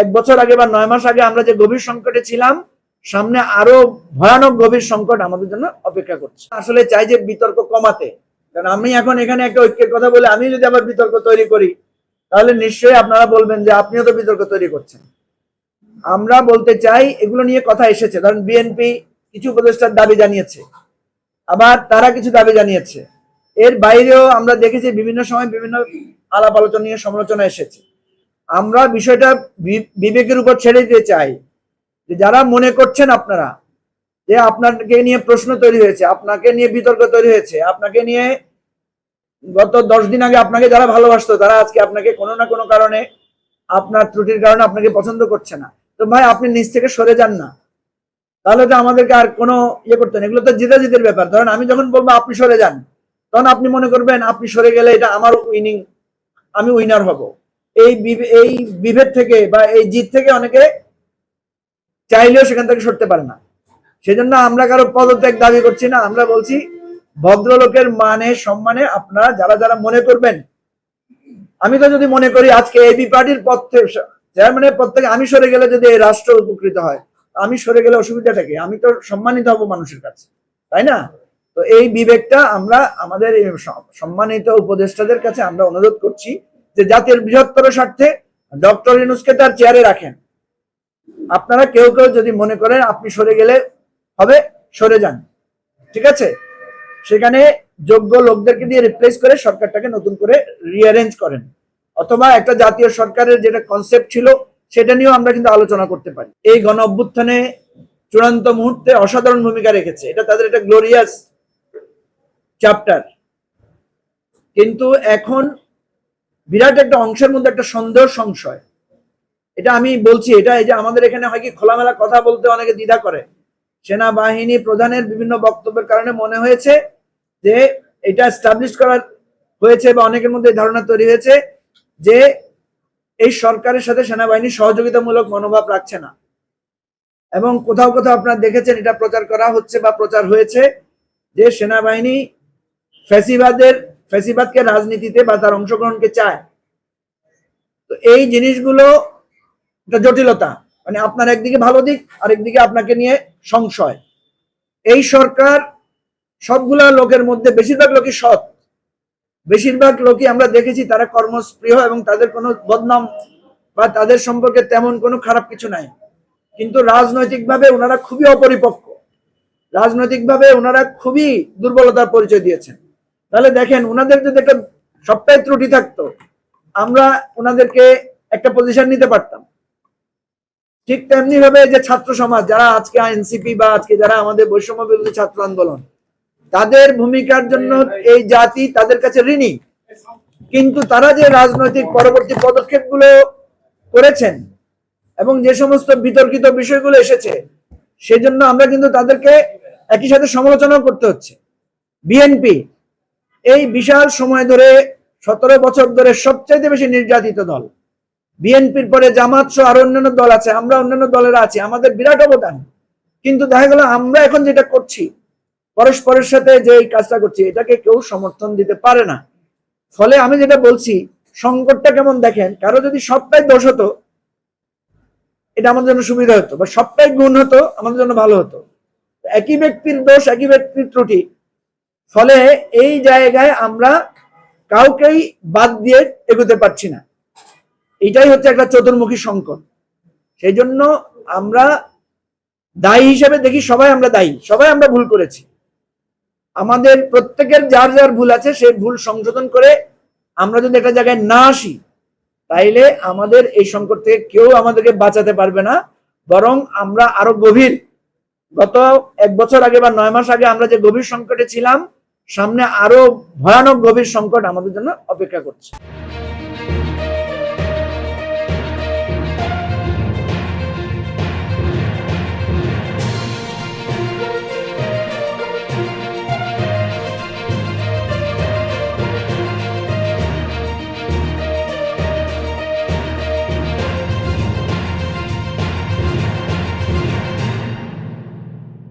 এক বছর আগে বা নয় মাস আগে আমরা যে গভীর সংকটে ছিলাম, সামনে আরও ভয়ানক গভীর সংকট আমাদের জন্য অপেক্ষা করছে। আসলে চাই যে বিতর্ক কমাতে। কারণ আমি এখন এখানে একটা ঐক্যের কথা বলে আমি যদি আবার বিতর্ক তৈরি করি, তাহলে নিশ্চয়ই আপনারা বলবেন যে আপনিও তো বিতর্ক তৈরি করছেন। আমরা বলতে চাই এগুলো নিয়ে কথা এসেছে। ধরেন বিএনপি কিছু উপদেষ্টার দাবি জানিয়েছে, আবার তারা কিছু দাবি জানিয়েছে। এর বাইরেও আমরা দেখেছি বিভিন্ন সময় বিভিন্ন আলাপ আলোচনা নিয়ে সমালোচনা এসেছে। আমরা বিষয়টা বিবেকের উপর ছেড়ে দিতে চাই। যে যারা মনে করছেন আপনারা, যে আপনাকে নিয়ে প্রশ্ন তৈরি হয়েছে, আপনাকে নিয়ে বিতর্ক তৈরি হয়েছে, আপনাকে নিয়ে গত দশ দিন আগে আপনাকে যারা ভালোবাসতো, তারা আজকে আপনাকে কোনো না কোনো কারণে আপনার ত্রুটির কারণে আপনাকে পছন্দ করছে না। তো ভাই, আপনি নিজ থেকে সরে যান না। তাহলে তো আমাদেরকে আর কোনো ইয়ে করতেন এগুলো তো জিদা জিদের ব্যাপার। ধরেন আমি যখন বলব আপনি সরে যান, তখন আপনি মনে করবেন, আপনি সরে গেলে এটা আমার উইনিং আমি উইনার হব। এই এই বিভেদ থেকে বা এই জিত থেকে অনেকে চাইলেও সেখান থেকে সরতে পারে না। সেজন্য আমরা কারও পদত্যাগ দাবি করছি না, আমরা বলছি ভদ্রলোকের মানে সম্মানে আপনারা যারা যারা মনে করবেন, আমি তো যদি মনে করি আজকে এবি পার্টির পদ চেয়ারম্যানের পদ থেকে আমি সরে গেলে যদি এই রাষ্ট্র উপকৃত হয়, আমি সরে গেলে অসুবিধাটা কি? আমি তো সম্মানিত হব মানুষের কাছে, তাই না? তো এই বিবেকটা আমরা আমাদের সম্মানিত উপদেষ্টাদের কাছে আমরা অনুরোধ করছি যে জাতির বৃহত্তর স্বার্থে ডক্টর ইনুসকে তার চেয়ারে রাখেন। আপনারা কেউ কেউ যদি মনে করেন আপনি সরে গেলে হবে, সরে যান। ঠিক আছে? সেখানে যোগ্য লোকদেরকে দিয়ে রিপ্লেস করে সরকারটাকে নতুন করে রিঅ্যারেঞ্জ করেন। অথবা একটা জাতীয় সরকারের যেটা কনসেপ্ট ছিল, সেটা নিয়েও আমরা কিন্তু আলোচনা করতে পারি। এই গণ অভ্যুত্থানে চূড়ান্ত মুহূর্তে অসাধারণ ভূমিকা রেখেছে। এটা তাদের একটা গ্লোরিয়াস চ্যাপ্টার কিন্তু এখন বিরাট একটা অংশের মধ্যে একটা সন্দেহ সংশয়। এটা আমি বলছি, এটা এই যে আমাদের এখানে হয় কি, খোলামেলা কথা বলতে অনেকে দ্বিধা করে। সেনাবাহিনী প্রধানের বিভিন্ন বক্তব্যের কারণে মনে হয়েছে যে এটা স্টাবলিশ করা হয়েছে বা অনেকের মধ্যে ধারণা তৈরি হয়েছে যে এই সরকারের সাথে সেনাবাহিনী সহযোগিতামূলক মনোভাব রাখছে না। এবং কোথাও কোথাও আপনারা দেখেছেন, এটা প্রচার করা হচ্ছে বা প্রচার হয়েছে যে সেনাবাহিনী ফ্যাসিবাদের ফ্যাসিবাদকে রাজনীতিতে বা তার অংশগ্রহণকে চায়। তো এই জিনিসগুলো একটা জটিলতা। মানে আপনার একদিকে ভালো দিক, আরেকদিকে আপনাকে নিয়ে সংশয়। এই সরকার সবগুলা লোকের মধ্যে বেশিরভাগ লোকই সৎ। বেশিরভাগ লোকই আমরা দেখেছি তারা কর্মস্পৃহ এবং তাদের কোনো বদনাম বা তাদের সম্পর্কে তেমন কোনো খারাপ কিছু নাই। কিন্তু রাজনৈতিকভাবে ওনারা খুবই অপরিপক্ক। রাজনৈতিকভাবে ওনারা খুবই দুর্বলতার পরিচয় দিয়েছেন। তাহলে দেখেন, ওনাদের যদি একটা সপ্তাহে ত্রুটি থাকতো, আমরা ওনাদেরকে একটা পজিশন নিতে পারতাম। ঠিক তেমনি ভাবে যে ছাত্র সমাজ, যারা আজকে এনসিপি বা আজকে যারা আমাদের বৈষম্য বিরোধী ছাত্র আন্দোলন, তাদের ভূমিকার জন্য এই জাতি তাদের কাছে ঋণী। কিন্তু তারা যে রাজনৈতিক পরবর্তী পদক্ষেপগুলো করেছেন এবং যে সমস্ত বিতর্কিত বিষয়গুলো এসেছে, সেজন্য আমরা কিন্তু তাদেরকে একই সাথে সমালোচনা করতে হচ্ছে। বিএনপি এই বিশাল সময় ধরে, সতেরো বছর ধরে সবচাইতে বেশি নির্যাতিত দল। বিএনপির পরে জামাত সহ আরও অন্যান্য দল আছে, আমরা অন্যান্য দলেরা আছি, আমাদের বিরাট অবদান। কিন্তু দেখা গেল আমরা এখন যেটা করছি, পরস্পরের সাথে যে কাজটা করছি, এটাকে কেউ সমর্থন দিতে পারে না। ফলে আমি যেটা বলছি, সংকটটা কেমন দেখেন, কারও যদি সবটাই দোষ হতো, এটা আমাদের জন্য সুবিধা হতো, বা সবটাই গুণ হতো, আমাদের জন্য ভালো হতো। একই ব্যক্তির দোষ, একই ব্যক্তির ত্রুটি ফলে এই জায়গায় আমরা কাউকেই বাদ দিয়ে এগোতে পারছি না। এটাই হচ্ছে একটা চতুর্মুখী সংকট। সেই জন্য আমরা দায়ী হিসেবে দেখি সবাই আমরা দায়ী, সবাই আমরা ভুল করেছি। আমাদের প্রত্যেকের যার যার ভুল আছে, সেই ভুল সংশোধন করে আমরা যদি একটা জায়গায় না আসি, তাইলে আমাদের এই সংকট থেকে কেউ আমাদেরকে বাঁচাতে পারবে না। বরং আমরা আরও গভীর, গত এক বছর আগে বা নয় মাস আগে আমরা যে গভীর সংকটে ছিলাম সামনে আরও ভয়ানক গভীর সংকট আমাদের জন্য অপেক্ষা করছে।